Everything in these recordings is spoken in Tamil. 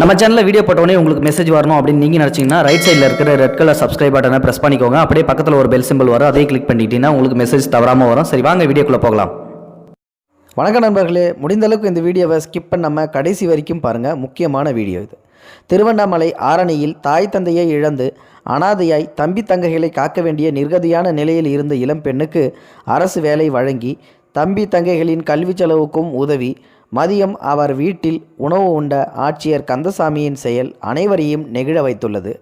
நம்ம சேனலில் வீடியோ போட்டோடனே உங்களுக்கு மெசேஜ் வரணும் அப்படின்னு நீங்கள் நினச்சிங்கன்னா ரைட் சைடில் இருக்கிற ரெட் கலர் சப்ஸ்கிரைப் பட்டனை ப்ரெஸ் பண்ணிக்கோங்க. அப்படியே பக்கத்தில் ஒரு பெல் சிம்பிள் வரும். அதே கிளிக் பண்ணிட்டீங்கன்னா உங்களுக்கு மெசேஜ் தவறாமல் வரும். சரி வாங்க வீடியோக்குள்ளே போகலாம். வணக்கம் நண்பர்களே. முடிந்தளவுக்கு இந்த வீடியோவை ஸ்கிப் பண்ணாமல் கடைசி வரைக்கும் பாருங்கள் முக்கியமான வீடியோ இது. திருவண்ணாமலை ஆரணியில் தாய் தந்தையை இழந்து அனாதையாய் தம்பி தங்கைகளை காக்க வேண்டிய நிர்கதியான நிலையில் இருந்த இளம்பெண்ணுக்கு அரசு வேலை வழங்கி தம்பி தங்கைகளின் கல்வி செலவுக்கும் உதவி மதியம் அவர் வீட்டில் உணவு உண்ட ஆட்சியர் கந்தசாமியின் செயல் அனைவரையும் நெகிழ வைத்துள்ளது.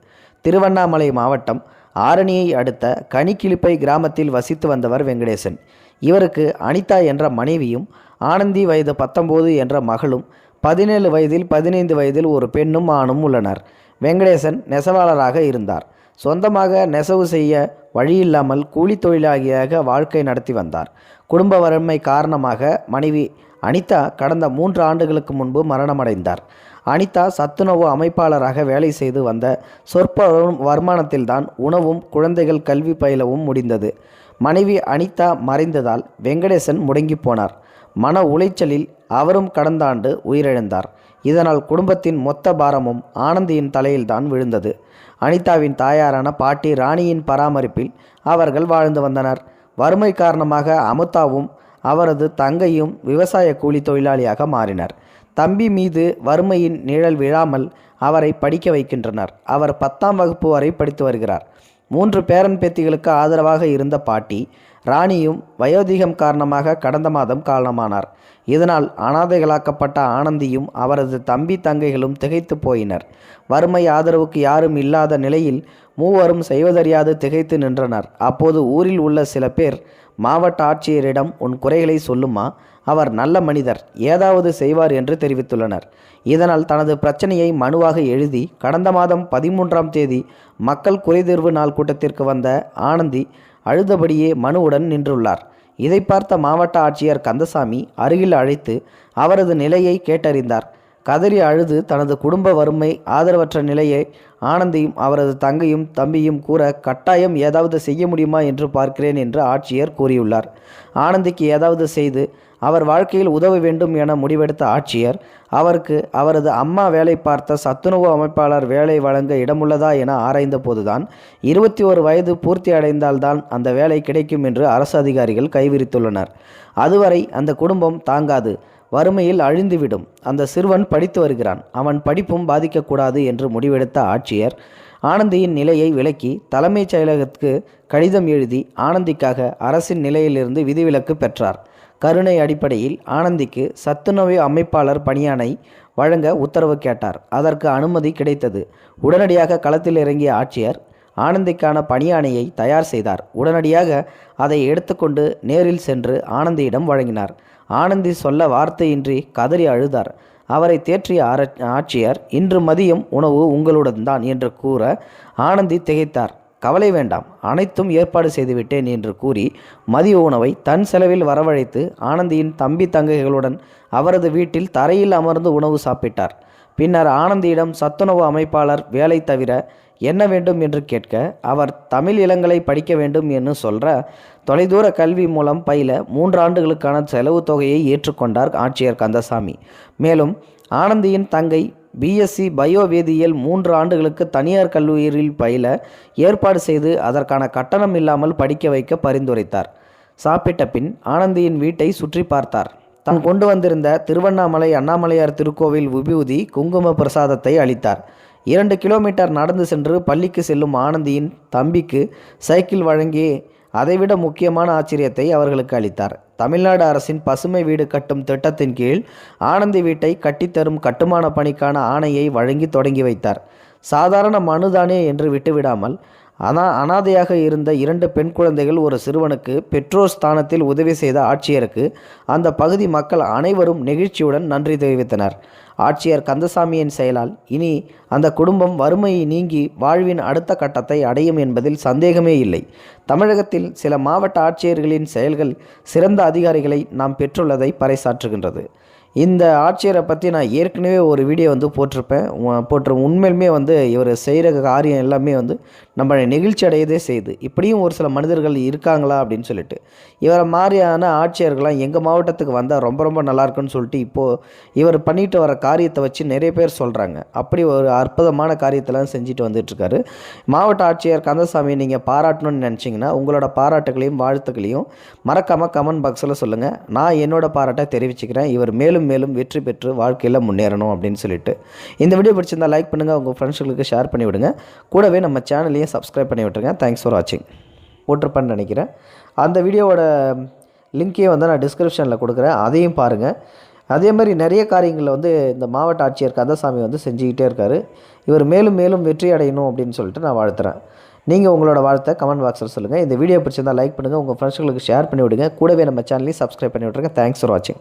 திருவண்ணாமலை மாவட்டம் ஆரணியை அடுத்த கனிக்கிளிப்பை கிராமத்தில் வசித்து வந்தவர் வெங்கடேசன். இவருக்கு அனிதா என்ற மனைவியும் ஆனந்தி வயது பத்தொம்போது என்ற மகளும் பதினேழு வயதில் பதினைந்து வயதில் ஒரு பெண்ணும் ஆணும் உள்ளனர். வெங்கடேசன் நெசவாளராக இருந்தார். சொந்தமாக நெசவு செய்ய வழியில்லாமல் கூலி தொழிலாளியாக வாழ்க்கை நடத்தி வந்தார். குடும்ப வறுமை காரணமாக மனைவி அனிதா கடந்த மூன்று ஆண்டுகளுக்கு முன்பு மரணமடைந்தார். அனிதா சத்துணவு அமைப்பாளராக வேலை செய்து வந்த சொற்ப வருமானத்தில்தான் உணவும் குழந்தைகள் கல்வி பயிலவும் முடிந்தது. மனைவி அனிதா மறைந்ததால் வெங்கடேசன் முடங்கி போனார். மன உளைச்சலில் அவரும் கடந்த ஆண்டு உயிரிழந்தார். இதனால் குடும்பத்தின் மொத்த பாரமும் ஆனந்தியின் தலையில்தான் விழுந்தது. அனிதாவின் தாயாரான பாட்டி ராணியின் பராமரிப்பில் அவர்கள் வாழ்ந்து வந்தனர். வறுமை காரணமாக அமுதாவும் அவரது தங்கையும் விவசாய கூலி தொழிலாளியாக மாறினர். தம்பி மீது வறுமையின் நிழல் விழாமல் அவரை படிக்க வைக்கின்றனர். அவர் பத்தாம் வகுப்பு வரை படித்து வருகிறார். மூன்று பேரன் பேத்திகளுக்கு ஆதரவாக இருந்த பாட்டி ராணியும் வயோதிகம் காரணமாக கடந்த மாதம் காரணமானார் இதனால் அனாதைகளாக்கப்பட்ட ஆனந்தியும் அவரது தம்பி தங்கைகளும் திகைத்து போயினர். வறுமை ஆதரவுக்கு யாரும் இல்லாத நிலையில் மூவரும் செய்வதறியாது திகைத்து நின்றனர். அப்போது ஊரில் உள்ள சில பேர் மாவட்ட ஆட்சியரிடம் உன் குறைகளை சொல்லுமா? அவர் நல்ல மனிதர் ஏதாவது செய்வார் என்று தெரிவித்துள்ளனர். இதனால் தனது பிரச்சனையை மனுவாக எழுதி கடந்த மாதம் பதிமூன்றாம் தேதி மக்கள் குறைதீர்வு நாள் கூட்டத்திற்கு வந்த ஆனந்தி அழுதபடியே மனுவுடன் நின்றுள்ளார். இதை பார்த்த மாவட்ட ஆட்சியர் கந்தசாமி அருகில் அழைத்து அவரது நிலையை கேட்டறிந்தார். கதறி அழுது தனது குடும்ப வறுமை ஆதரவற்ற நிலையை ஆனந்தியும் அவரது தங்கையும் தம்பியும் கூற கட்டாயம் ஏதாவது செய்ய முடியுமா என்று பார்க்கிறேன் என்று ஆட்சியர் கூறியுள்ளார். ஆனந்திக்கு ஏதாவது செய்து அவர் வாழ்க்கையில் உதவ வேண்டும் என முடிவெடுத்த ஆட்சியர் அவருக்கு அவரது அம்மா வேலை பார்த்த சத்துணவு அமைப்பாளர் வேலை வழங்க இடமுள்ளதா என ஆராய்ந்த போதுதான் இருபத்தி ஒரு வயது பூர்த்தி அடைந்தால்தான் அந்த வேலை கிடைக்கும் என்று அரசு அதிகாரிகள் கைவிரித்துள்ளனர். அதுவரை அந்த குடும்பம் தாங்காது. வறுமையில் அழிந்துவிடும். அந்த சிறுவன் படித்து வருகிறான். அவன் படிப்பும் பாதிக்கக்கூடாது என்று முடிவெடுத்த ஆட்சியர் ஆனந்தியின் நிலையை விலக்கி தலைமைச் செயலகத்துக்கு கடிதம் எழுதி ஆனந்திக்காக அரசின் நிலையிலிருந்து விதிவிலக்கு பெற்றார். கருணை அடிப்படையில் ஆனந்திக்கு சத்துணவு அமைப்பாளர் பணியானை வழங்க உத்தரவு கேட்டார். அதற்கு அனுமதி கிடைத்தது. உடனடியாக களத்தில் இறங்கிய ஆட்சியர் ஆனந்திக்கான பணியானையை தயார் செய்தார். உடனடியாக அதை எடுத்துக்கொண்டு நேரில் சென்று ஆனந்தியிடம் வழங்கினார். ஆனந்தி சொல்ல வார்த்தையின்றி கதறி அழுதார். அவரை தேற்றிய ஆர- ஆட்சியர் இன்று மதியம் உணவு உங்களுடன் தான் என்று கூற ஆனந்தி திகைத்தார். கவலை வேண்டாம் அனைத்தும் ஏற்பாடு செய்துவிட்டேன் என்று கூறி மதிய உணவை தன் செலவில் வரவழைத்து ஆனந்தியின் தம்பி தங்கைகளுடன் அவரது வீட்டில் தரையில் அமர்ந்து உணவு சாப்பிட்டார். பின்னர் ஆனந்தியிடம் சத்துணவு அமைப்பாளர் வேலை தவிர என்ன வேண்டும் என்று கேட்க அவர் தமிழ் இளங்கலை படிக்க வேண்டும் என்று சொல்ற தொலைதூர கல்வி மூலம் பயில மூன்று ஆண்டுகளுக்கான செலவு தொகையை ஏற்றுக்கொண்டார் ஆட்சியர் கந்தசாமி. மேலும் ஆனந்தியின் தங்கை பிஎஸ்சி பயோவேதியியல் மூன்று ஆண்டுகளுக்கு தனியார் கல்லூரியில் பயில ஏற்பாடு செய்து அதற்கான கட்டணம் இல்லாமல் படிக்க வைக்க பரிந்துரைத்தார். சாப்பிட்ட பின் ஆனந்தியின் வீட்டை சுற்றி பார்த்தார். தான். கொண்டு வந்திருந்த திருவண்ணாமலை அண்ணாமலையார் திருக்கோவில் விபூதி குங்கும பிரசாதத்தை அளித்தார். இரண்டு கிலோமீட்டர் நடந்து சென்று பள்ளிக்கு செல்லும் ஆனந்தியின் தம்பிக்கு சைக்கிள் வழங்கி அதைவிட முக்கியமான ஆச்சரியத்தை அவர்களுக்கு அளித்தார். தமிழ்நாடு அரசின் பசுமை வீடு கட்டும் திட்டத்தின் கீழ் ஆனந்தி வீட்டை கட்டித்தரும் கட்டுமான பணிக்கான ஆணையை வழங்கி தொடங்கி வைத்தார். சாதாரண மனுதானே என்று விட்டுவிடாமல் அனா அனாதையாக இருந்த இரண்டு பெண் குழந்தைகள் ஒரு சிறுவனுக்கு பெற்றோர் ஸ்தானத்தில் உதவி செய்த ஆட்சியருக்கு அந்த பகுதி மக்கள் அனைவரும் நெகிழ்ச்சியுடன் நன்றி தெரிவித்தனர். ஆட்சியர் கந்தசாமியின் செயலால் இனி அந்த குடும்பம் வறுமையை நீங்கி வாழ்வின் அடுத்த கட்டத்தை அடையும் என்பதில் சந்தேகமே இல்லை. தமிழகத்தில் சில மாவட்ட ஆட்சியர்களின் செயல்கள் சிறந்த அதிகாரிகளை நாம் பெற்றுள்ளதை பறைசாற்றுகின்றது. இந்த ஆட்சியரை பற்றி நான் ஏற்கனவே ஒரு வீடியோ வந்து போட்டிருப்பேன். உ- போட்டிரு உண்மையிலுமே வந்து இவர் செய்கிற காரியம் எல்லாமே வந்து நம்மளை நெகிழ்ச்சி அடையதே செய்யுது இப்படியும் ஒரு சில மனிதர்கள் இருக்காங்களா அப்படின்னு சொல்லிட்டு. இவரை மாதிரியான ஆட்சியர்கள்லாம் எங்கள் மாவட்டத்துக்கு வந்தால் ரொம்ப ரொம்ப நல்லா இருக்குன்னு சொல்லிட்டு இப்போது இவர் பண்ணிட்டு வர காரியத்தை வச்சு நிறைய பேர் சொல்கிறாங்க அப்படி ஒரு அற்புதமான காரியத்தெல்லாம் செஞ்சுட்டு வந்துட்டுருக்காரு. மாவட்ட ஆட்சியர் கந்தசாமி நீங்கள் பாராட்டணும்னு நினச்சிங்கன்னா உங்களோட பாராட்டுகளையும் வாழ்த்துக்களையும் மறக்காமல் கமெண்ட் பாக்ஸில் சொல்லுங்கள் நான் என்னோடய பாராட்டை தெரிவிச்சுக்கிறேன். இவர் மேலும் மேலும் வெற்றி பெற்று வாழ்க்கையில் முன்னேறணும் அப்படின்னு சொல்லிட்டு. இந்த வீடியோ பிடிச்சிருந்தால் லைக் பண்ணுங்கள் உங்கள் ஃப்ரெண்ட்ஸுகளுக்கு ஷேர் பண்ணி விடுங்க கூடவே நம்ம சேனலையும் சப்ஸ்கிரைப் பண்ணி விட்டுருங்க. தேங்க்ஸ் ஃபார் வாட்சிங் போட்டிருப்பேன்னு நினைக்கிறேன். அந்த வீடியோவோட லிங்க்கையும் வந்து நான் டிஸ்கிரிப்ஷனில் கொடுக்குறேன். அதையும் பாருங்கள் அதே மாதிரி நிறைய காரியங்களில் வந்து இந்த மாவட்ட ஆட்சியர் கந்தசாமி வந்து செஞ்சுக்கிட்டே இருக்காரு. இவர் மேலும் மேலும் வெற்றி அடையணும் அப்படின்னு சொல்லிட்டு நான் வாழ்த்துறேன். நீங்கள் உங்களோட வாழ்த்தை கமெண்ட் பாக்ஸில் சொல்லுங்கள் இந்த வீடியோ பிடிச்சிருந்தா லைக் பண்ணுங்கள் உங்கள் ஃப்ரெண்ட்ஸ்களுக்கு ஷேர் பண்ணி விடுங்க. கூடவே நம்ம சேனலையும் சப்ஸ்கிரைப் பண்ணி விட்ருங்க தேங்க்ஸ் ஃபார் வாட்சிங்